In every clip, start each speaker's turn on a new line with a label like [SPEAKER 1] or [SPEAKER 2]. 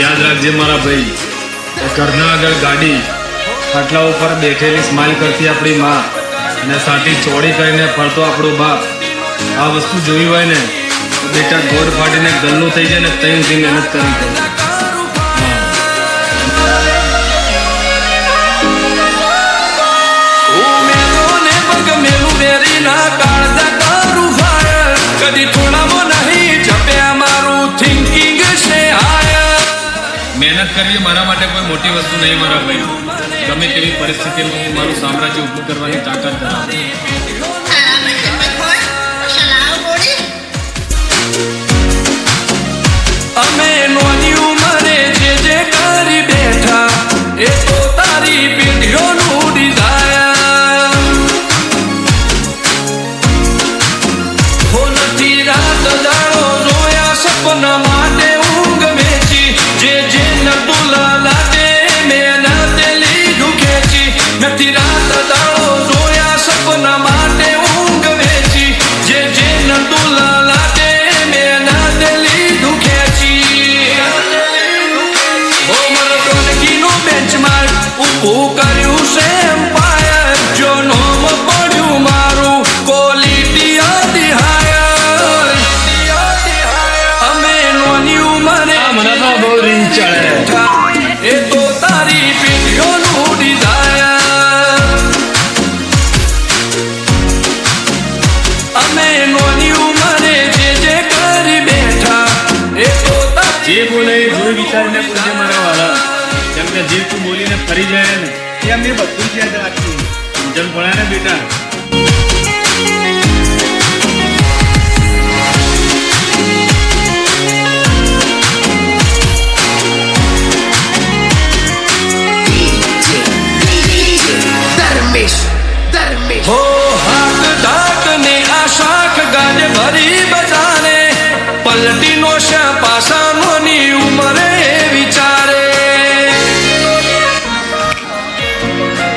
[SPEAKER 1] યાદ રાખજે મારા ભાઈ ઘરના આગળ ગાડી ખાટલા ઉપર બેઠેલી સ્માઇલ કરતી આપણી માં અને સાટી ચોડી કરીને ફરતો આપણો બાપ. આ વસ્તુ જોઈ હોય ને બેટા ગોળ ફાટીને ગલ્લો થઈ જાય ને તઈ સુધી મહેનત કરવી પડે કરવી મારા માટે કોઈ મોટી વસ્તુ નહીં મારા ભાઈ. ગમે તેવી પરિસ્થિતિમાં હું મારું સામ્રાજ્ય ઊભું કરવાની તાકાત ધરાવું
[SPEAKER 2] અમે
[SPEAKER 1] રીંગ ચડે.
[SPEAKER 2] એ તો તારી પેઢીઓનું ડિઝાયર। અમે નોની ઉંમરે જે જે કરી બેઠા। એ તો
[SPEAKER 1] જે બોલે એ જોઈ વિચારીને બોલજે મારા વાળા જેમ કે જે તું બોલીને ફરી જાય ને। એ બધું જ યાદ રાખશું સમજણ પડે ને બેટા।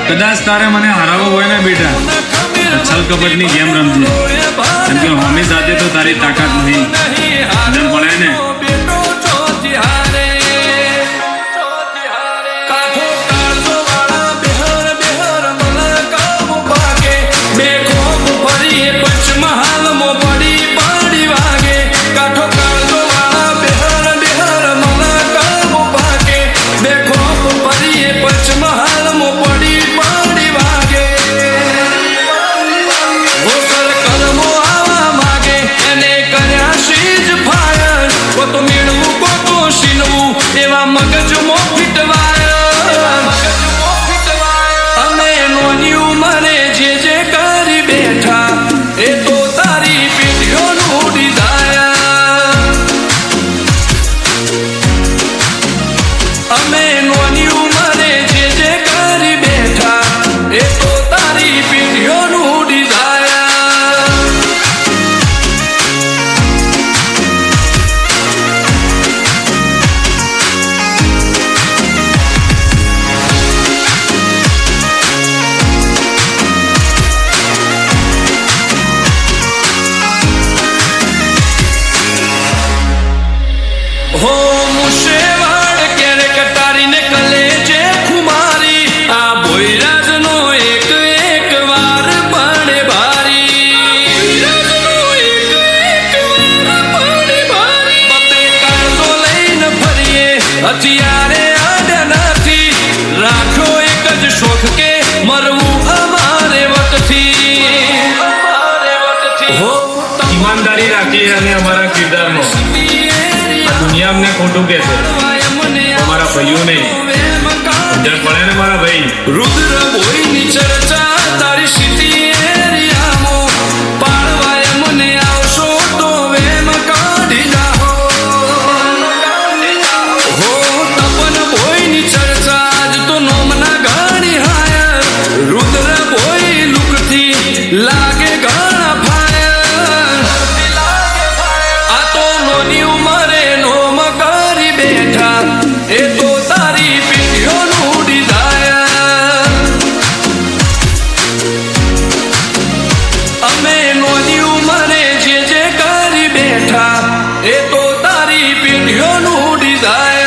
[SPEAKER 1] કદાચ તારે મને હરાવવો હોય ને બેટા છલ કપટની ગેમ રમજે. કેમ કે હોમી સાથે તો તારી તાકાત નહીં.
[SPEAKER 2] નોની ઉંમરે જે જે કરી બેઠા એ તો તારી પેઢીઓનું ડિઝાયર. અમે નોની
[SPEAKER 1] રાખીએ અને અમારા કિરદારનો. આ દુનિયા અમને ખોટું કહે છે. અમારા ભાઈઓ નહીં સમજણ પડે ને મારા ભાઈ?
[SPEAKER 2] રુદ્ર બોયની ચર્ચા, તારી સ્થિતિ એરિયામાં. ನುಡಿದಾಯ